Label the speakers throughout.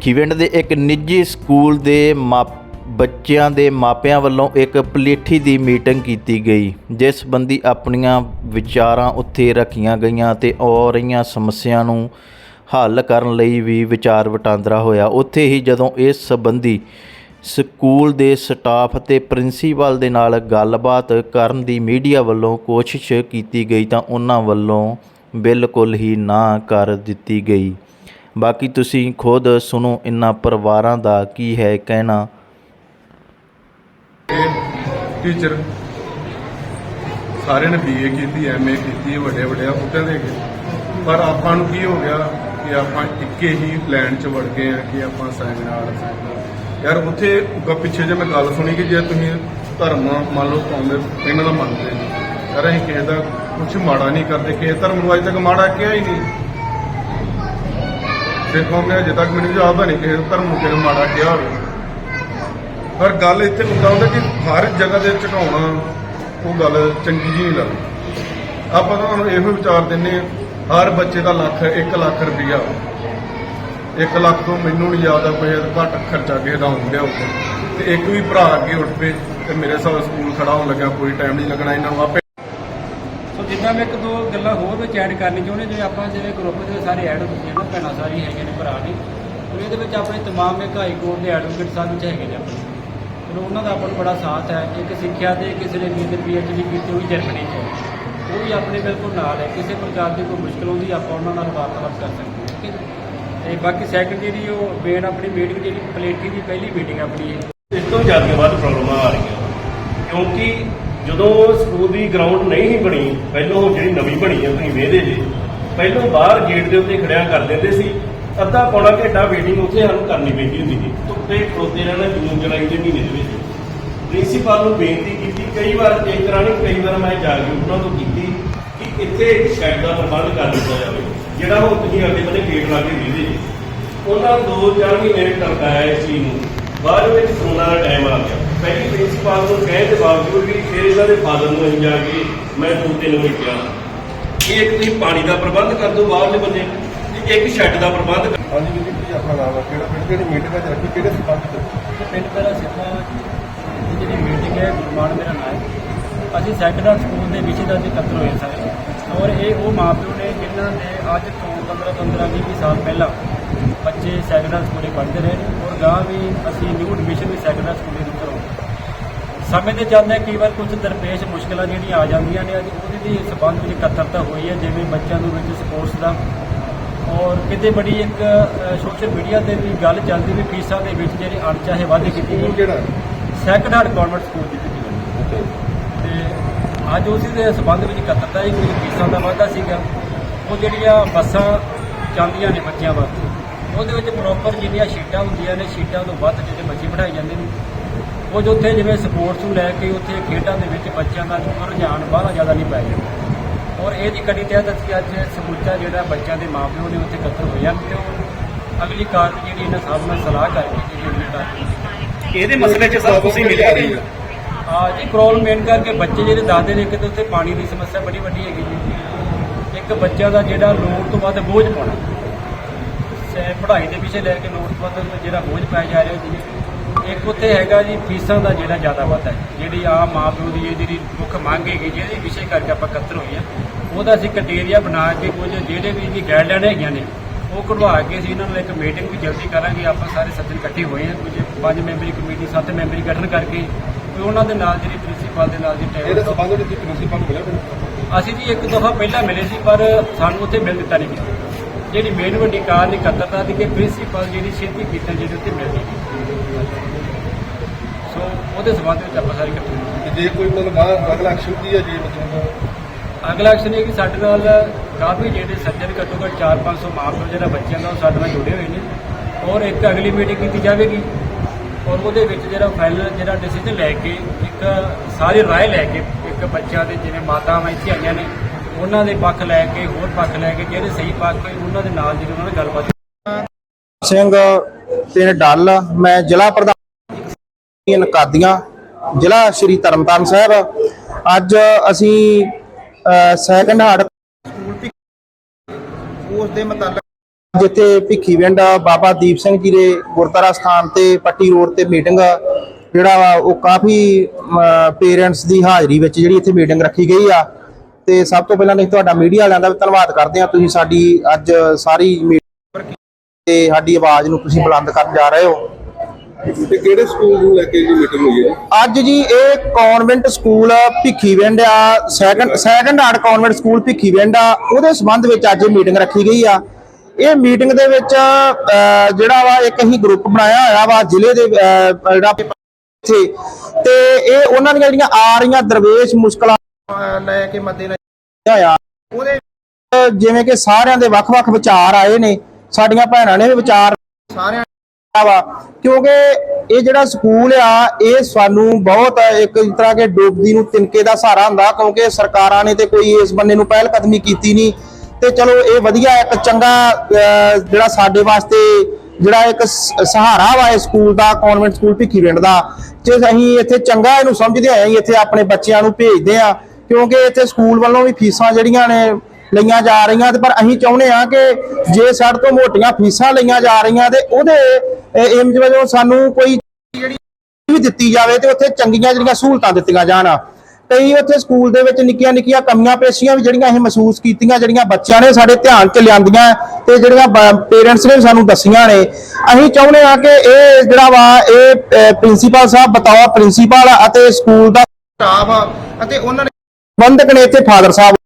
Speaker 1: ਭਿੱਖੀਵਿੰਡ ਦੇ ਇੱਕ ਨਿੱਜੀ ਸਕੂਲ ਦੇ ਮਾਪ, ਬੱਚਿਆਂ ਦੇ ਮਾਪਿਆਂ ਵੱਲੋਂ ਇੱਕ ਪਲੇਠੀ ਦੀ ਮੀਟਿੰਗ ਕੀਤੀ ਗਈ, ਜਿਸ ਸੰਬੰਧੀ ਆਪਣੀਆਂ ਵਿਚਾਰਾਂ ਉੱਥੇ ਰੱਖੀਆਂ ਗਈਆਂ ਤੇ ਆ ਰਹੀਆਂ ਸਮੱਸਿਆ ਨੂੰ ਹੱਲ ਕਰਨ ਲਈ ਵੀ ਵਿਚਾਰ ਵਟਾਂਦਰਾ ਹੋਇਆ। ਉੱਥੇ ਹੀ ਜਦੋਂ ਇਸ ਸੰਬੰਧੀ ਸਕੂਲ ਦੇ ਸਟਾਫ ਅਤੇ ਪ੍ਰਿੰਸੀਪਲ ਦੇ ਨਾਲ ਗੱਲਬਾਤ ਕਰਨ ਦੀ ਮੀਡੀਆ ਵੱਲੋਂ ਕੋਸ਼ਿਸ਼ ਕੀਤੀ ਗਈ ਤਾਂ ਉਹਨਾਂ ਵੱਲੋਂ ਬਿਲਕੁਲ ਹੀ ਨਾ ਕਰ ਦਿੱਤੀ ਗਈ। ਬਾਕੀ ਤੁਸੀਂ ਖੁਦ ਸੁਣੋ ਇਨ੍ਹਾਂ ਪਰਿਵਾਰਾਂ ਦਾ ਕੀ ਹੈ ਕਹਿਣਾ।
Speaker 2: ਟੀਚਰ ਸਾਰਿਆਂ ਨੇ ਬੀਏ ਕੀਤੀ ਐਮਏ ਕੀਤੀ, ਵੱਡੇ ਵੱਡੇ ਅਹੁਦਿਆਂ ਦੇ ਗਏ ਪਰ ਆਪਾਂ ਨੂੰ ਕੀ ਹੋ ਗਿਆ ਕਿ ਆਪਾਂ ਇੱਕੇ ਹੀ ਪਲਾਨ 'ਚ ਵੜ ਗਏ ਆ ਕਿ ਆਪਾਂ ਸੈਮੀਨਾਰ ਯਾਰ ਉੱਥੇ ਉੱਗਾ ਪਿੱਛੇ ਜੇ ਮੈਂ ਗੱਲ ਸੁਣੀ ਕਿ ਜੇ ਤੁਸੀਂ ਧਰਮ ਮੰਨ ਲਓ ਪਾਉਂਦੇ, ਇਹਨਾਂ ਦਾ ਮੰਨਦੇ ਯਾਰ ਅਸੀਂ ਕਿਸੇ ਦਾ ਕੁਝ ਮਾੜਾ ਨਹੀਂ ਕਰਦੇ, ਕਿਸੇ ਧਰਮ ਨੂੰ ਅਜੇ ਤੱਕ ਮਾੜਾ ਕਿਹਾ ਹੀ ਨਹੀਂ। ਸਿੱਖੋਂ ਨੇ ਅਜੇ ਤੱਕ ਮੈਨੂੰ ਜਵਾਬ ਨਹੀਂ ਕਿਸੇ ਧਰਮ ਨੂੰ ਮਾੜਾ ਕਿਹਾ ਹੋਵੇ। ਪਰ ਗੱਲ ਇੱਥੇ ਹੁੰਦਾ ਹੁੰਦਾ ਕਿ ਹਰ ਜਗ੍ਹਾ ਦੇ ਝਟਾਉਣਾ, ਉਹ ਗੱਲ ਚੰਗੀ ਜੀ ਨਹੀਂ ਲੱਗਦੀ। ਆਪਾਂ ਤਾਂ ਤੁਹਾਨੂੰ ਇਹੋ ਵਿਚਾਰ ਦਿੰਨੇ ਆ ਹਰ ਬੱਚੇ ਦਾ ਲੱਖ 1 ਲੱਖ ਰੁਪਈਆ। 1 ਲੱਖ ਤੋਂ ਮੈਨੂੰ ਨਹੀਂ ਯਾਦ ਆ ਕੋਈ ਘੱਟ ਖਰਚਾ ਕਿਸੇ ਦਾ ਹੁੰਦਾ ਹੋਊਗਾ। ਤੇ ਇੱਕ ਵੀ ਭਰਾ ਅੱਗੇ ਉੱਠ ਪਏ ਤੇ ਮੇਰੇ ਸਾਹ ਸਕੂਲ ਖੜਾ ਹੋਣ ਲੱਗਾ ਕੋਈ ਟਾਈਮ ਨਹੀਂ ਲੱਗਣਾ ਇਹਨਾਂ ਨੂੰ। ਆਪੇ
Speaker 3: ਸੋ ਇੱਕ ਦੋ ਗੱਲਾਂ ਹੋਰ ਵਿੱਚ ਐਡ ਕਰਨੀ ਚਾਹੁੰਦੇ, ਜਿਵੇਂ ਆਪਾਂ ਜਿਵੇਂ ਗਰੁੱਪ ਦੇ ਸਾਰੇ ਐਡ ਹੁੰਦੇ ਨੇ, ਭੈਣਾਂ ਸਾਰੀ ਹੈਗੇ ਨੇ, ਭਰਾ ਨੇ। ਤੇ ਇਹਦੇ ਵਿੱਚ ਆਪਣੇ ਤਮਾਮ ਇੱਕ ਹਾਈ ਕੋਰਟ ਦੇ ਐਡਵੋਕੇਟ ਸਾਹਿਬ ਵਿੱਚ ਹੈਗੇ ਨੇ ਆਪਣੇ। ਚਲੋ ਉਹਨਾਂ ਦਾ ਆਪਾਂ ਨੂੰ ਬੜਾ ਸਾਥ ਹੈ ਇੱਕ ਸਿੱਖਿਆ ਦੇ ਕਿਸੇ ਨੇ ਵੀ ਪੀ ਐਚ ਡੀ ਕੀਤੀ ਹੋਈ ਜਰਮਨੀ 'ਚ ਹੈ। ਉਹ ਵੀ ਆਪਣੇ ਬਿਲਕੁਲ ਨਾਲ ਹੈ। ਕਿਸੇ ਪ੍ਰਕਾਰ ਦੀ ਕੋਈ ਮੁਸ਼ਕਲ ਹੁੰਦੀ ਆਪਾਂ ਉਹਨਾਂ ਨਾਲ ਵਾਰਤਾਲਾਪ ਕਰ ਸਕਦੇ ਹਾਂ, ਠੀਕ ਹੈ ਤੇ ਬਾਕੀ ਸੈਕੰਡ ਜਿਹੜੀ ਉਹ ਮੇਨ ਆਪਣੀ ਮੀਟਿੰਗ ਜਿਹੜੀ ਪਲੇਟੀ ਦੀ ਪਹਿਲੀ ਮੀਟਿੰਗ ਆਪਣੀ ਹੈ।
Speaker 4: ਇਸ ਤੋਂ ਜ਼ਿਆਦਾ ਵੱਧ ਪ੍ਰੋਬਲਮਾਂ ਆ ਰਹੀਆਂ ਕਿਉਂਕਿ ਜਦੋਂ ਸਕੂਲ ਦੀ ਗਰਾਊਂਡ ਨਹੀਂ ਸੀ ਬਣੀ, ਪਹਿਲੋਂ ਜਿਹੜੀ ਨਵੀਂ ਬਣੀ ਹੈ ਤੁਸੀਂ ਵੇਖਦੇ ਜੇ, ਪਹਿਲੋਂ ਬਾਹਰ ਗੇਟ ਦੇ ਉੱਤੇ ਖੜਿਆ ਕਰ ਦਿੰਦੇ ਸੀ, ਅੱਧਾ ਪੌਣਾ ਘੰਟਾ ਵੇਟਿੰਗ ਉੱਥੇ ਸਾਨੂੰ ਕਰਨੀ ਪੈਂਦੀ ਹੁੰਦੀ ਸੀ। ਧੁੱਪੇ ਖੜੋਤੇ ਰਹਿਣਾ ਜੂਨ ਜੁਲਾਈ ਦੇ ਮਹੀਨੇ ਦੇ ਵਿੱਚ। ਪ੍ਰਿੰਸੀਪਲ ਨੂੰ ਬੇਨਤੀ ਕੀਤੀ, ਕਈ ਵਾਰ ਚੇਂਜ ਕਰਾਣੀ ਕਈ ਵਾਰ ਮੈਂ ਜਾ ਕੇ ਉਹਨਾਂ ਤੋਂ ਕੀਤੀ ਕਿ ਇੱਥੇ ਇੱਕ ਸ਼ੈਡ ਦਾ ਪ੍ਰਬੰਧ ਕਰ ਦਿੱਤਾ ਜਾਵੇ, ਜਿਹੜਾ ਉਹ ਤੁਸੀਂ ਅੱਗੇ ਬੰਨੇ ਗੇਟ ਲਾ ਕੇ ਵੇਖਦੇ ਜੇ। ਉਹਨਾਂ ਦੋ ਚਾਰ ਮਹੀਨੇ ਟਰਕਾਇਆ ਇਸ ਚੀਜ਼ ਨੂੰ। ਬਾਅਦ ਵਿੱਚ ਕਰੋਨਾ ਦਾ ਟਾਈਮ ਆ ਗਿਆ। ਪਹਿਲੀ ਪ੍ਰਿੰਸੀਪਲ ਨੂੰ ਕਹਿਣ ਦੇ ਬਾਵਜੂਦ ਵੀ ਫਿਰ ਇਹਨਾਂ ਦੇ ਫਾਦਰ ਨੂੰ ਅਸੀਂ ਜਾ ਕੇ ਮੈਂ ਦੋ ਤਿੰਨ ਵਾਰੀ ਕਿਹਾ। ਕਿ ਇੱਕ ਤੁਸੀਂ ਪਾਣੀ ਦਾ ਪ੍ਰਬੰਧ ਕਰ ਦਿਓ ਬਾਹਰਲੇ ਬੰਦੇ। ਤੇ ਇੱਕ ਸ਼ੈੱਡ ਦਾ ਪ੍ਰਬੰਧ ਕਰ
Speaker 2: ਹਾਂਜੀ ਜੀ ਕੀ ਆਪਣਾ ਨਾਮ ਹੈ ਕਿਹੜਾ ਪਿੰਡ ਕਿਹੜੀ ਮੀਟਿੰਗ ਚ ਰੱਖੀ ਕਿਹੜੇ ਸੰਬੰਧ ਚ
Speaker 3: ਤੇ ਪਿੰਡ ਮੇਰਾ ਸਿੱਖਾ ਜਿਹੜੀ ਮੀਟਿੰਗ ਹੈ ਗੁਰਮਾਨ ਮੇਰਾ ਨਾਮ ਹੈ। ਅਸੀਂ ਸੈਕੰਡਰੀ ਸਕੂਲ ਦੇ ਵਿਸ਼ੇ ਦਾ ਅੱਜ ਇਕੱਤਰ ਹੋਏ ਸਾਰੇ। ਔਰ ਇਹ ਉਹ ਮਾਪਿਓ ਨੇ ਜਿਨ੍ਹਾਂ ਨੇ ਅੱਜ ਤੋਂ 15 15 20 20 ਸਾਲ ਪਹਿਲਾਂ ਬੱਚੇ ਸੈਕੰਡਰੀ ਸਕੂਲੇ ਪੜ੍ਹਦੇ ਰਹੇ ਨੇ। ਔਰ ਗਾਂ ਵੀ ਅਸੀਂ ਨਿਊ ਐਡਮਿਸ਼ਨ ਵੀ ਸੈਕੰਡਰੀ ਸਕੂਲੇ ਸਮੇਂ ਦੇ ਜਾਂਦੇ ਕਈ ਵਾਰ ਕੁਝ ਦਰਪੇਸ਼ ਮੁਸ਼ਕਲਾਂ ਜਿਹੜੀਆਂ ਆ ਜਾਂਦੀਆਂ ਨੇ ਅੱਜ ਉਹਦੇ ਦੀ ਸਬੰਧ ਵਿੱਚ ਇਕੱਤਰਤਾ ਹੋਈ ਹੈ ਜਿਵੇਂ ਬੱਚਿਆਂ ਨੂੰ ਵਿੱਚ ਸਪੋਰਟਸ ਦਾ। ਔਰ ਕਿਤੇ ਬੜੀ ਇੱਕ ਸੋਸ਼ਲ ਮੀਡੀਆ ਤੇ ਵੀ ਗੱਲ ਚੱਲਦੀ ਵੀ ਫੀਸਾਂ ਦੇ ਵਿੱਚ ਜਿਹੜੀ ਅਣਚਾਹੇ ਵਾਧੇ ਕੀਤੀ ਗਈ
Speaker 2: ਕਿਹੜਾ?
Speaker 3: ਸੈਕੰਡ ਹੈਂਡ ਗਵਰਨਮੈਂਟ ਸਕੂਲ ਦੀ ਕੀਤੀ ਤੇ ਅੱਜ ਉਸੇ ਦੇ ਸਬੰਧ ਵਿੱਚ ਇਕੱਤਰਤਾ ਹੀ ਕੋਈ ਫੀਸਾਂ ਦਾ ਵਾਧਾ ਸੀਗਾ। ਉਹ ਜਿਹੜੀਆਂ ਬੱਸਾਂ ਜਾਂਦੀਆਂ ਨੇ ਬੱਚਿਆਂ ਵਾਸਤੇ ਉਹਦੇ ਵਿੱਚ ਪ੍ਰੋਪਰ ਜਿਹੜੀਆਂ ਸ਼ੀਟਾਂ ਹੁੰਦੀਆਂ ਨੇ ਸ਼ੀਟਾਂ ਤੋਂ ਵੱਧ ਜਿਹੜੇ ਬੱਚੇ ਬਿਠਾਏ ਜਾਂਦੇ ਨੇ। ਉਹ ਜੋ ਉੱਥੇ ਜਿਵੇਂ ਸਪੋਰਟਸ ਨੂੰ ਲੈ ਕੇ ਉੱਥੇ ਖੇਡਾਂ ਦੇ ਵਿੱਚ ਬੱਚਿਆਂ ਦਾ ਰੁਝਾਨ ਬਾਹਲਾ ਜ਼ਿਆਦਾ ਨਹੀਂ ਪੈ ਜਾਂਦਾ ਔਰ ਇਹ ਦੀ ਕੜੀ ਤਹਿਤ ਅਸੀਂ ਅੱਜ ਸਮੁੱਚਾ ਜਿਹੜਾ ਬੱਚਿਆਂ ਦੇ ਮਾਪਿਓ ਨੇ ਉੱਥੇ ਇਕੱਤਰ ਹਨ ਤੇ ਉਹ ਅਗਲੀ ਕਾਰਵਾਈ ਜਿਹੜੀ ਇਹਨਾਂ ਸਾਹਿਬ ਨਾਲ ਸਲਾਹ ਕਰਕੇ ਜਿਹੜੀ
Speaker 4: ਇਹਦੇ ਮਸਲੇ 'ਚ ਸਭ ਤੁਸੀਂ ਮਿਲ ਕੇ
Speaker 3: ਆ ਜੀ ਪ੍ਰੋਬਲਮ ਮੇਨ ਕਰਕੇ ਬੱਚੇ ਜਿਹੜੇ ਦੱਸਦੇ ਨੇ ਕਿ ਤੇ ਉੱਥੇ ਪਾਣੀ ਦੀ ਸਮੱਸਿਆ ਬੜੀ ਵੱਡੀ ਹੈਗੀ ਜੀ। ਇੱਕ ਬੱਚਿਆਂ ਦਾ ਜਿਹੜਾ ਲੋੜ ਤੋਂ ਵੱਧ ਬੋਝ ਪਾਉਣਾ। ਸੇ ਪੜ੍ਹਾਈ ਦੇ ਪਿੱਛੇ ਲੈ ਕੇ ਲੋੜ ਤੋਂ ਵੱਧ ਜਿਹੜਾ ਬੋਝ ਪੈ ਜਾ ਰਿਹਾ ਜੀ। ਇੱਕ ਉੱਥੇ ਹੈਗਾ ਜੀ ਫੀਸਾਂ ਦਾ ਜਿਹੜਾ ਜ਼ਿਆਦਾ ਵੱਧ ਹੈ। ਜਿਹੜੀ ਆ ਮਾਪਿਓ ਦੀ ਇਹ ਜਿਹੜੀ ਮੁੱਖ ਮੰਗ ਹੈਗੀ ਜਿਹਦੇ ਵਿਸ਼ੇ ਕਰਕੇ ਆਪਾਂ ਇਕੱਤਰ ਹੋਏ ਆ ਉਹਦਾ ਅਸੀਂ ਕ੍ਰਾਈਟੇਰੀਆ ਬਣਾ ਕੇ ਕੁਝ ਜਿਹੜੇ ਵੀ ਇਹਦੀ ਗਾਈਡਲਾਈਨ ਹੈਗੀਆਂ ਨੇ ਉਹ ਕਢਵਾ ਕੇ ਅਸੀਂ ਇਹਨਾਂ ਨਾਲ ਇੱਕ ਮੀਟਿੰਗ ਵੀ ਜਲਦੀ ਕਰਾਂਗੇ। ਆਪਾਂ ਸਾਰੇ ਸੱਜਣ ਇਕੱਠੇ ਹੋਏ ਆ ਕੁਝ ਪੰਜ ਮੈਂਬਰੀ ਕਮੇਟੀ ਸੱਤ ਮੈਂਬਰੀ ਗਠਨ ਕਰਕੇ ਕੋਈ ਉਹਨਾਂ ਦੇ ਨਾਲ ਜਿਹੜੀ ਪ੍ਰਿੰਸੀਪਲ ਦੇ ਨਾਲ
Speaker 2: ਇਹਦੇ
Speaker 3: ਟਾਈਮ
Speaker 2: ਸੰਬੰਧ ਵਿੱਚ ਪ੍ਰਿੰਸੀਪਲ ਮਿਲਿਆ ਤੁਹਾਨੂੰ
Speaker 3: ਅਸੀਂ ਜੀ ਇੱਕ ਦਫਾ ਪਹਿਲਾਂ ਮਿਲੇ ਸੀ ਪਰ ਸਾਨੂੰ ਉੱਥੇ ਮਿਲ ਦਿੱਤਾ ਨਹੀਂ ਗਿਆ। ਜਿਹੜੀ ਮੇਨ ਵੱਡੀ ਕਾਰਨ ਇਕੱਤਰਤਾ ਦੀ ਕਿ ਪ੍ਰਿੰਸੀਪਲ ਜਿਹੜੀ ਛੇਤੀ ਕੀਤਾ ਜਿਹਦੇ ਉੱਤੇ ਮਿਲਦੀ ਨਹੀਂ। ਸੋ ਉਹਦੇ ਸੰਬੰਧ ਵਿੱਚ ਆਪਾਂ ਸਾਰੇ ਇਕੱਠੇ ਹੋਏ
Speaker 2: ਤੇ ਜੇ ਕੋਈ ਮਤਲਬ ਬਾਹਰ ਅਗਲਾ ਐਕਸ਼ਨ ਕੀ ਹੈ ਜੀ ਮਤਲਬ
Speaker 3: ਅਗਲਾ ਐਕਸ਼ਨ ਇਹ ਕਿ ਸਾਡੇ ਨਾਲ ਕਾਫੀ ਜਿਹੜੇ ਸੱਜਣ ਘੱਟੋ ਘੱਟ 4-500 ਮਾਪੇ ਜਿਹੜਾ ਬੱਚਿਆਂ ਦਾ ਉਹ ਸਾਡੇ ਨਾਲ ਜੁੜੇ ਹੋਏ ਨੇ। ਔਰ ਇੱਕ ਅਗਲੀ ਮੀਟਿੰਗ ਕੀਤੀ ਜਾਵੇਗੀ। ਔਰ ਉਹਦੇ ਵਿੱਚ ਜਿਹੜਾ ਫਾਈਨਲ ਜਿਹੜਾ ਡਿਸੀਜਨ ਲੈ ਕੇ ਇੱਕ ਸਾਰੀ ਰਾਏ ਲੈ ਕੇ ਇੱਕ ਬੱਚਿਆਂ ਦੇ ਜਿਵੇਂ ਮਾਤਾਵਾਂ ਇੱਥੇ ਆਈਆਂ ਨੇ ਉਹਨਾਂ ਦੇ ਪੱਖ ਲੈ ਕੇ ਹੋਰ ਪੱਖ ਲੈ ਕੇ ਜਿਹੜੇ ਸਹੀ ਪੱਖ ਹੋਏ ਉਹਨਾਂ ਦੇ ਨਾਲ ਜਿਹੜੀ ਉਹਨਾਂ ਨਾਲ ਗੱਲਬਾਤ
Speaker 5: ਸਿੰਘ ਪਿੰਡ ਡੱਲ ਮੈਂ ਜ਼ਿਲ੍ਹਾ ਪ੍ਰਧਾਨ ਨਕਾਦੀਆਂ ਜ਼ਿਲ੍ਹਾ ਸ਼੍ਰੀ ਤਰਨਤਾਰਨ ਸਾਹਿਬ। ਅੱਜ ਅਸੀਂ ਸੈਕੰਡ ਹਾਰਡ ਉਸ ਦੇ ਮੁਤਲਕ ਜਿੱਥੇ ਭਿੱਖੀਵਿੰਡ ਬਾਬਾ ਦੀਪ ਸਿੰਘ ਜੀ ਦੇ ਗੁਰਦੁਆਰਾ ਸਥਾਨ ਤੇ ਪੱਟੀ ਰੋਡ ਤੇ ਮੀਟਿੰਗ ਜਿਹੜਾ ਵਾ ਉਹ ਕਾਫੀ ਪੇਰੈਂਟਸ ਦੀ ਹਾਜ਼ਰੀ ਵਿੱਚ ਜਿਹੜੀ ਇੱਥੇ ਮੀਟਿੰਗ ਰੱਖੀ ਗਈ ਆ। ਤੇ ਸਭ ਤੋਂ ਪਹਿਲਾਂ ਅਸੀਂ ਤੁਹਾਡਾ ਮੀਡੀਆ ਵਾਲਿਆਂ ਦਾ ਵੀ ਧੰਨਵਾਦ ਕਰਦੇ ਹਾਂ। ਤੁਸੀਂ ਸਾਡੀ ਅੱਜ ਸਾਰੀ meeting ਤੇ ਸਾਡੀ ਆਵਾਜ਼ ਨੂੰ ਤੁਸੀਂ ਬੁਲੰਦ ਕਰਨ ਜਾ ਰਹੇ ਹੋ।
Speaker 2: ਤੇ ਕਿਹੜੇ ਸਕੂਲ ਨੂੰ ਲੈ ਕੇ ਜੀ ਮੀਟਿੰਗ ਹੋਈ ਹੈ
Speaker 5: ਅੱਜ ਜੀ ਇਹ ਕਨਵੈਂਟ ਸਕੂਲ ਭਿੱਖੀਵਿੰਡ ਆ second second art convent school Bhikhiwind ਆ, ਉਹਦੇ ਸੰਬੰਧ ਵਿੱਚ ਅੱਜ ਇਹ ਮੀਟਿੰਗ ਰੱਖੀ ਗਈ ਆ। ਇਹ ਮੀਟਿੰਗ ਦੇ ਵਿੱਚ ਜਿਹੜਾ ਵਾ ਇੱਕ ਅਸੀਂ ਗਰੁੱਪ ਬਣਾਇਆ ਹੋਇਆ ਵਾ ਜ਼ਿਲ੍ਹੇ ਦੇ ਜਿਹੜਾ ਇੱਥੇ, ਤੇ ਇਹ ਉਹਨਾਂ ਦੀਆਂ ਜਿਹੜੀਆਂ ਆ ਰਹੀਆਂ ਦਰਵੇਸ਼ ਮੁਸ਼ਕਲਾਂ ਲੈ ਕੇ ਮੱਦੇ ਨਜ਼ਰ ਉਹਦੇ ਜਿਵੇਂ ਕਿ ਸਾਰਿਆਂ ਦੇ ਵੱਖ-ਵੱਖ ਵਿਚਾਰ ਆਏ ਨੇ, ਸਾਡੀਆਂ ਭੈਣਾਂ ਨੇ ਵੀ ਵਿਚਾਰ ਸਾਰਿਆਂ ਵਾ। ਕਿਉਂਕਿ ਇਹ ਜਿਹੜਾ ਸਕੂਲ ਆ, ਇਹ ਸਾਨੂੰ ਬਹੁਤ ਇੱਕ ਇਸ ਤਰ੍ਹਾਂ ਕੇ ਡੋਬਦੀ ਨੂੰ ਤਿਨਕੇ ਦਾ ਸਹਾਰਾ ਹੁੰਦਾ, ਕਿਉਂਕਿ ਸਰਕਾਰਾਂ ਨੇ ਤੇ ਕੋਈ ਇਸ ਬੰਨੇ ਨੂੰ ਪਹਿਲ ਕਦਮੀ ਕੀਤੀ ਨਹੀਂ। ਤੇ ਚਲੋ, ਇਹ ਵਧੀਆ ਇੱਕ ਚੰਗਾ ਜਿਹੜਾ ਸਾਡੇ ਵਾਸਤੇ ਜਿਹੜਾ ਇੱਕ ਸਹਾਰਾ ਵਾ ਇਹ ਸਕੂਲ ਦਾ, ਕਨਵੈਂਟ ਸਕੂਲ ਭਿੱਖੀ ਪਿੰਡ ਦਾ। ਜੇ ਅਸੀਂ ਇੱਥੇ ਚੰਗਾ ਇਹਨੂੰ ਸਮਝਦੇ ਆਏ, ਅਸੀਂ ਇੱਥੇ ਆਪਣੇ ਬੱਚਿਆਂ ਨੂੰ ਭੇਜਦੇ ਆ, ਕਿਉਂਕਿ ਇੱਥੇ ਸਕੂਲ ਵੱਲੋਂ ਵੀ ਫੀਸਾਂ ਜਿਹੜੀਆਂ ਨੇ ਲਈਆਂ ਜਾ ਰਹੀਆਂ ਤੇ ਪਰ ਅਸੀਂ ਚਾਹੁੰਦੇ ਆ ਕਿ ਜੇ ਸਾਡੇ ਤੋਂ ਮੋਟੀਆਂ ਫੀਸਾਂ ਲਈਆਂ ਜਾ ਰਹੀਆਂ ਤੇ ਉਹਦੇ ਏਮਜ ਵਜੋਂ ਸਾਨੂੰ ਕੋਈ ਜਿਹੜੀ ਵੀ ਦਿੱਤੀ ਜਾਵੇ ਤੇ ਉੱਥੇ ਚੰਗੀਆਂ ਜਿਹੜੀਆਂ ਸਹੂਲਤਾਂ ਦਿੱਤੀਆਂ ਜਾਣ। ਕਈ ਉੱਥੇ ਸਕੂਲ ਦੇ ਵਿੱਚ ਨਿੱਕੀਆਂ ਨਿੱਕੀਆਂ ਕਮੀਆਂ ਪੇਸ਼ੀਆਂ ਵੀ ਜਿਹੜੀਆਂ ਅਸੀਂ ਮਹਿਸੂਸ ਕੀਤੀਆਂ, ਜਿਹੜੀਆਂ ਬੱਚਿਆਂ ਨੇ ਸਾਡੇ ਧਿਆਨ 'ਚ ਲਿਆਂਦੀਆਂ ਤੇ ਜਿਹੜੀਆਂ ਪੇਰੈਂਟਸ ਨੇ ਵੀ ਸਾਨੂੰ ਦੱਸੀਆਂ ਨੇ। ਅਸੀਂ ਚਾਹੁੰਦੇ ਆ ਕਿ ਇਹ ਜਿਹੜਾ ਵਾ, ਇਹ ਪ੍ਰਿੰਸੀਪਲ ਸਾਹਿਬ ਬਤੌਰ ਪ੍ਰਿੰਸੀਪਲ ਅਤੇ ਸਕੂਲ ਦਾ ਸਟਾਫ ਅਤੇ ਉਹਨਾਂ ਨੇ ਪ੍ਰਬੰਧਕ ਨੇ ਇੱਥੇ ਫਾਦਰ ਸਾਹਿਬ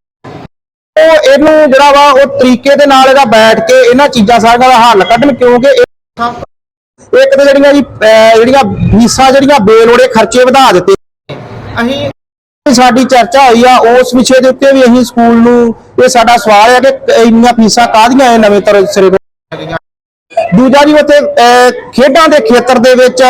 Speaker 5: ਉਹ ਇਹਨੂੰ ਜਿਹੜਾ ਵਾ, ਉਹ ਤਰੀਕੇ ਦੇ ਨਾਲ ਇਹਦਾ ਬੈਠ ਕੇ ਇਹਨਾਂ ਚੀਜ਼ਾਂ ਸਾਰੀਆਂ ਦਾ ਹੱਲ ਕੱਢਣ, ਕਿਉਂਕਿ ਇਹ ਸਭ ਇੱਕ ਤਾਂ ਜਿਹੜੀਆਂ ਜੀ, ਅਹ, ਜਿਹੜੀਆਂ ਫੀਸਾਂ, ਜਿਹੜੀਆਂ ਬੇਲੋੜੇ ਖਰਚੇ ਵਧਾ ਦਿੱਤੇ। ਅਸੀਂ ਸਾਡੀ ਚਰਚਾ ਹੋਈ ਆ, ਉਸ ਵਿਸ਼ੇ ਦੇ ਉੱਤੇ ਵੀ ਅਸੀਂ ਸਕੂਲ ਨੂੰ, ਇਹ ਸਾਡਾ ਸਵਾਲ ਹੈ ਕਿ ਇੰਨੀਆਂ ਫੀਸਾਂ ਕਾਹਦੀਆਂ ਇਹ ਨਵੇਂ ਤਰ੍ਹਾਂ ਸਿਰੇ ਤੋਂ ਦੂਜਾ ਜੀ ਉੱਥੇ ਅਹ, ਖੇਡਾਂ ਦੇ ਖੇਤਰ ਦੇ ਵਿੱਚ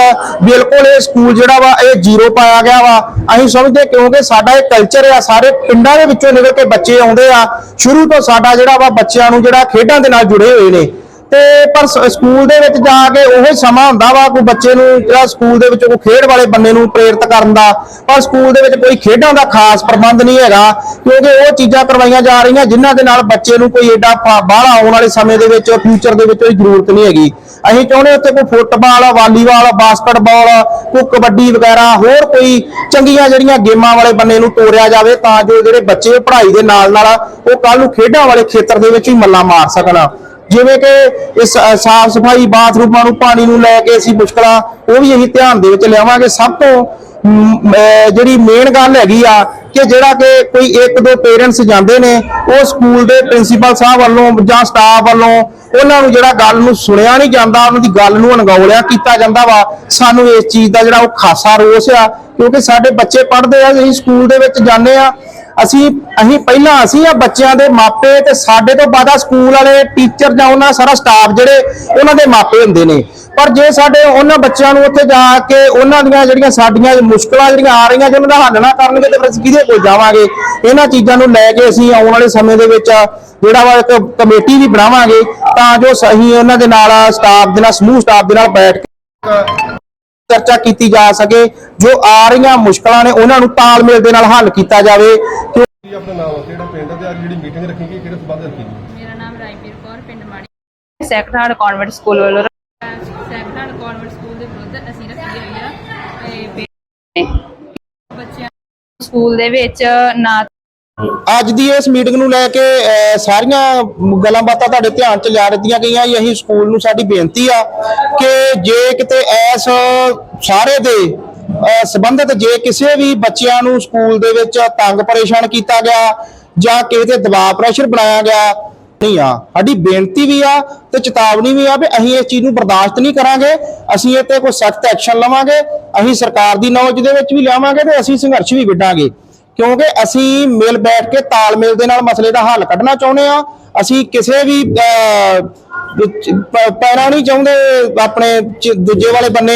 Speaker 5: ਬਿਲਕੁਲ ਇਹ ਸਕੂਲ ਜਿਹੜਾ ਵਾ ਇਹ ਜ਼ੀਰੋ ਪਾਇਆ ਗਿਆ ਵਾ। ਅਸੀਂ ਸਮਝਦੇ ਕਿਉਂਕਿ ਸਾਡਾ ਇਹ ਕਲਚਰ ਆ ਸਾਰੇ ਪਿੰਡਾਂ ਦੇ ਵਿੱਚੋਂ ਨਿਕਲ ਕੇ ਬੱਚੇ ਆਉਂਦੇ ਆ। ਸ਼ੁਰੂ ਤੋਂ ਸਾਡਾ ਜਿਹੜਾ ਵਾ ਬੱਚਿਆਂ ਨੂੰ ਜਿਹੜਾ ਖੇਡਾਂ ਦੇ ਨਾਲ ਜੁੜੇ ਹੋਏ ਨੇ। ਤੇ ਪਰ ਸਕੂਲ ਦੇ ਵਿੱਚ ਜਾ ਕੇ ਉਹ ਸਮਾਂ ਹੁੰਦਾ ਵਾ ਕੋਈ ਬੱਚੇ ਨੂੰ ਜਿਹੜਾ ਸਕੂਲ ਦੇ ਵਿੱਚ ਕੋਈ ਖੇਡ ਵਾਲੇ ਬੰਦੇ ਨੂੰ ਪ੍ਰੇਰਿਤ ਕਰਨ ਦਾ। ਪਰ ਸਕੂਲ ਦੇ ਵਿੱਚ ਕੋਈ ਖੇਡਾਂ ਦਾ ਖਾਸ ਪ੍ਰਬੰਧ ਨਹੀਂ ਹੈਗਾ, ਕਿਉਂਕਿ ਉਹ ਚੀਜ਼ਾਂ ਕਰਵਾਈਆਂ ਜਾ ਰਹੀਆਂ ਜਿਨ੍ਹਾਂ ਦੇ ਨਾਲ ਬੱਚੇ ਨੂੰ ਕੋਈ ਏਡਾ ਬਾਹਲਾ ਆਉਣ ਵਾਲੇ ਸਮੇਂ ਦੇ ਵਿੱਚ ਫਿਊਚਰ ਦੇ ਵਿੱਚ ਕੋਈ ਜ਼ਰੂਰਤ ਨਹੀਂ ਹੈਗੀ। ਅਸੀਂ ਚਾਹੁੰਦੇ ਉੱਥੇ ਕੋਈ ਫੁੱਟਬਾਲ, ਵਾਲੀਬਾਲ, ਬਾਸਕਟਬਾਲ, ਕੋਈ ਕਬੱਡੀ ਵਗੈਰਾ, ਹੋਰ ਕੋਈ ਚੰਗੀਆਂ ਜਿਹੜੀਆਂ ਗੇਮਾਂ ਵਾਲੇ ਬੰਨੇ ਨੂੰ ਤੋਰਿਆ ਜਾਵੇ ਤਾਂ ਜੋ ਜਿਹੜੇ ਬੱਚੇ ਪੜ੍ਹਾਈ ਦੇ ਨਾਲ ਨਾਲ ਉਹ ਕੱਲ ਨੂੰ ਖੇਡਾਂ ਵਾਲੇ ਖੇਤਰ ਦੇ ਵਿੱਚ ਵੀ ਮੱਲਾ ਮਾਰ ਸਕਣ। ਜਿਵੇਂ ਕਿ ਇਸ ਸਾਫ਼ ਸਫ਼ਾਈ ਬਾਥਰੂਮਾਂ ਨੂੰ ਪਾਣੀ ਨੂੰ ਲੈ ਕੇ ਅਸੀਂ ਮੁਸ਼ਕਲਾਂ, ਉਹ ਵੀ ਅਸੀਂ ਧਿਆਨ ਦੇ ਵਿੱਚ ਲਿਆਵਾਂਗੇ। ਸਭ ਤੋਂ ਜਿਹੜੀ ਮੇਨ ਗੱਲ ਹੈਗੀ ਆ ਕਿ ਜਿਹੜਾ ਕਿ ਕੋਈ ਇੱਕ ਦੋ ਪੇਰੈਂਟਸ ਜਾਂਦੇ ਨੇ, ਉਹ ਸਕੂਲ ਦੇ ਪ੍ਰਿੰਸੀਪਲ ਸਾਹਿਬ ਵੱਲੋਂ ਜਾਂ ਸਟਾਫ ਵੱਲੋਂ ਉਹਨਾਂ ਨੂੰ ਜਿਹੜਾ ਗੱਲ ਨੂੰ ਸੁਣਿਆ ਨਹੀਂ ਜਾਂਦਾ, ਉਹਨਾਂ ਦੀ ਗੱਲ ਨੂੰ ਅਣਗੌਲਿਆ ਕੀਤਾ ਜਾਂਦਾ ਵਾ। ਸਾਨੂੰ ਇਸ ਚੀਜ਼ ਦਾ ਜਿਹੜਾ ਉਹ ਖਾਸਾ ਰੋਸ ਆ, ਕਿਉਂਕਿ ਸਾਡੇ ਬੱਚੇ ਪੜ੍ਹਦੇ ਆ, ਅਸੀਂ ਸਕੂਲ ਦੇ ਵਿੱਚ ਜਾਂਦੇ ਆ। ਅਸੀਂ ਅਸੀਂ ਪਹਿਲਾਂ ਅਸੀਂ ਆ ਬੱਚਿਆਂ ਦੇ ਮਾਪੇ ਤੇ ਸਾਡੇ ਤੋਂ ਬਾਅਦ ਸਕੂਲ ਵਾਲੇ, ਟੀਚਰ ਜਾਂ ਉਹਨਾਂ ਸਾਰਾ ਸਟਾਫ ਜਿਹੜੇ, ਉਹਨਾਂ ਦੇ ਮਾਪੇ ਹੁੰਦੇ ਨੇ। ਪਰ ਜੇ ਸਾਡੇ ਉਹਨਾਂ ਬੱਚਿਆਂ ਨੂੰ ਉੱਥੇ ਜਾ ਕੇ ਉਹਨਾਂ ਦੀਆਂ ਜਿਹੜੀਆਂ ਸਾਡੀਆਂ ਮੁਸ਼ਕਲਾਂ ਜਿਹੜੀਆਂ ਆ ਰਹੀਆਂ ਜੇ ਉਹਨਾਂ ਦਾ ਹੱਲ ਨਾ ਕਰਨਗੇ ਤੇ ਫਿਰ ਅਸੀਂ ਕਿਹਦੇ ਕੋਲ ਜਾਵਾਂਗੇ? ਇਹਨਾਂ ਚੀਜ਼ਾਂ ਨੂੰ ਲੈ ਕੇ ਅਸੀਂ ਆਉਣ ਵਾਲੇ ਸਮੇਂ ਦੇ ਵਿੱਚ ਜਿਹੜਾ ਵਾ ਇੱਕ ਕਮੇਟੀ ਵੀ ਬਣਾਵਾਂਗੇ ਤਾਂ ਜੋ ਸਹੀ ਉਹਨਾਂ ਦੇ ਨਾਲ ਸਟਾਫ ਦੇ ਨਾਲ, ਸਮੂਹ ਸਟਾਫ ਦੇ ਨਾਲ ਬੈਠ ਕੇ ਚਰਚਾ ਕੀਤੀ ਜਾ ਸਕੇ। ਜੋ ਆ ਰਹੀਆਂ ਮੁਸ਼ਕਲਾਂ ਨੇ ਉਹਨਾਂ ਨੂੰ ਤਾਲਮੇਲ ਦੇ ਨਾਲ ਹੱਲ ਕੀਤਾ ਜਾਵੇ। ਕਿ
Speaker 2: ਆਪਣਾ ਨਾਮ ਕਿਹੜਾ ਪਿੰਡ ਤੇ ਅੱਜ ਜਿਹੜੀ ਮੀਟਿੰਗ ਰੱਖੀ ਗਈ ਕਿਹੜੇ ਸੰਬੰਧ ਰੱਖੀ ਗਈ?
Speaker 6: ਮੇਰਾ ਨਾਮ ਰਾਜਵੀਰ ਕੌਰ ਪਿੰਡ ਮਾੜੀ।
Speaker 7: ਸੈਕਟਰ ਕਨਵੈਂਟ ਸਕੂਲ ਵੱਲੋਂ
Speaker 6: ਸੈਕਟਰ ਕਨਵੈਂਟ ਸਕੂਲ ਦੇ ਵਿਰੁੱਧ ਅਸੀਂ ਰੱਖੀ ਹੋਈ ਆ ਇਹ ਪੇ- ਬੱਚਿਆਂ
Speaker 7: ਸਕੂਲ ਦੇ ਵਿੱਚ ਨਾ
Speaker 5: ਅੱਜ ਦੀ ਇਸ ਮੀਟਿੰਗ ਨੂੰ ਲੈ ਕੇ ਅਹ, ਸਾਰੀਆਂ ਗੱਲਾਂ ਬਾਤਾਂ ਤੁਹਾਡੇ ਧਿਆਨ ਚ ਲਿਆ ਦਿੱਤੀਆਂ ਗਈਆਂ। ਜੀ ਅਸੀਂ ਸਕੂਲ ਨੂੰ ਸਾਡੀ ਬੇਨਤੀ ਆ ਕਿ ਜੇ ਕਿਤੇ ਐਸ ਸਾਰੇ ਦੇ ਸੰਬੰਧਿਤ ਜੇ ਕਿਸੇ ਵੀ ਬੱਚਿਆਂ ਨੂੰ ਸਕੂਲ ਦੇ ਵਿੱਚ ਤੰਗ ਪਰੇਸ਼ਾਨ ਕੀਤਾ ਗਿਆ ਜਾਂ ਕਿਸੇ ਤੇ ਦਬਾਅ ਪ੍ਰੈਸ਼ਰ ਬਣਾਇਆ ਗਿਆ ਨਹੀਂ ਆ। ਸਾਡੀ ਬੇਨਤੀ ਵੀ ਆ ਤੇ ਚੇਤਾਵਨੀ ਵੀ ਆ ਵੀ ਅਸੀਂ ਇਸ ਚੀਜ਼ ਨੂੰ ਬਰਦਾਸ਼ਤ ਨਹੀਂ ਕਰਾਂਗੇ ਅਸੀਂ ਇਹ ਤੇ ਕੋਈ ਸਖਤ ਐਕਸ਼ਨ ਲਵਾਂਗੇ ਅਸੀਂ ਸਰਕਾਰ ਦੀ ਨੌਜ ਦੇ ਵਿੱਚ ਵੀ ਲਿਆਵਾਂਗੇ ਤੇ ਅਸੀਂ ਸੰਘਰਸ਼ ਵੀ ਵਿੱਢਾਂਗੇ। ਕਿਉਂਕਿ ਅਸੀਂ ਮਿਲ ਬੈਠ ਕੇ ਤਾਲਮੇਲ ਦੇ ਨਾਲ ਮਸਲੇ ਦਾ ਹੱਲ ਕੱਢਣਾ ਚਾਹੁੰਦੇ ਆ ਅਸੀਂ ਕਿਸੇ ਵੀ ਅਹ, ਪੈਣਾ ਨਹੀਂ ਚਾਹੁੰਦੇ ਆਪਣੇ ਦੂਜੇ ਵਾਲੇ ਬੰਨੇ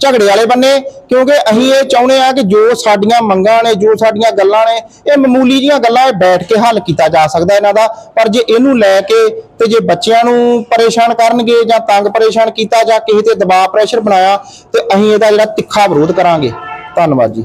Speaker 5: ਝਗੜੇ ਵਾਲੇ ਬੰਨੇ, ਕਿਉਂਕਿ ਅਸੀਂ ਇਹ ਚਾਹੁੰਦੇ ਆ ਕਿ ਜੋ ਸਾਡੀਆਂ ਮੰਗਾਂ ਨੇ, ਜੋ ਸਾਡੀਆਂ ਗੱਲਾਂ ਨੇ, ਇਹ ਮਾਮੂਲੀ ਜੀਆਂ ਗੱਲਾਂ ਇਹ ਬੈਠ ਕੇ ਹੱਲ ਕੀਤਾ ਜਾ ਸਕਦਾ ਇਹਨਾਂ ਦਾ। ਪਰ ਜੇ ਇਹਨੂੰ ਲੈ ਕੇ ਤੇ ਜੇ ਬੱਚਿਆਂ ਨੂੰ ਪਰੇਸ਼ਾਨ ਕਰਨਗੇ ਜਾਂ ਤੰਗ ਪਰੇਸ਼ਾਨ ਕੀਤਾ ਜਾਂ ਕਿਸੇ ਤੇ ਦਬਾਅ ਪ੍ਰੈਸ਼ਰ ਬਣਾਇਆ, ਤੇ ਅਸੀਂ ਇਹਦਾ ਜਿਹੜਾ ਤਿੱਖਾ ਵਿਰੋਧ ਕਰਾਂਗੇ। ਧੰਨਵਾਦ ਜੀ।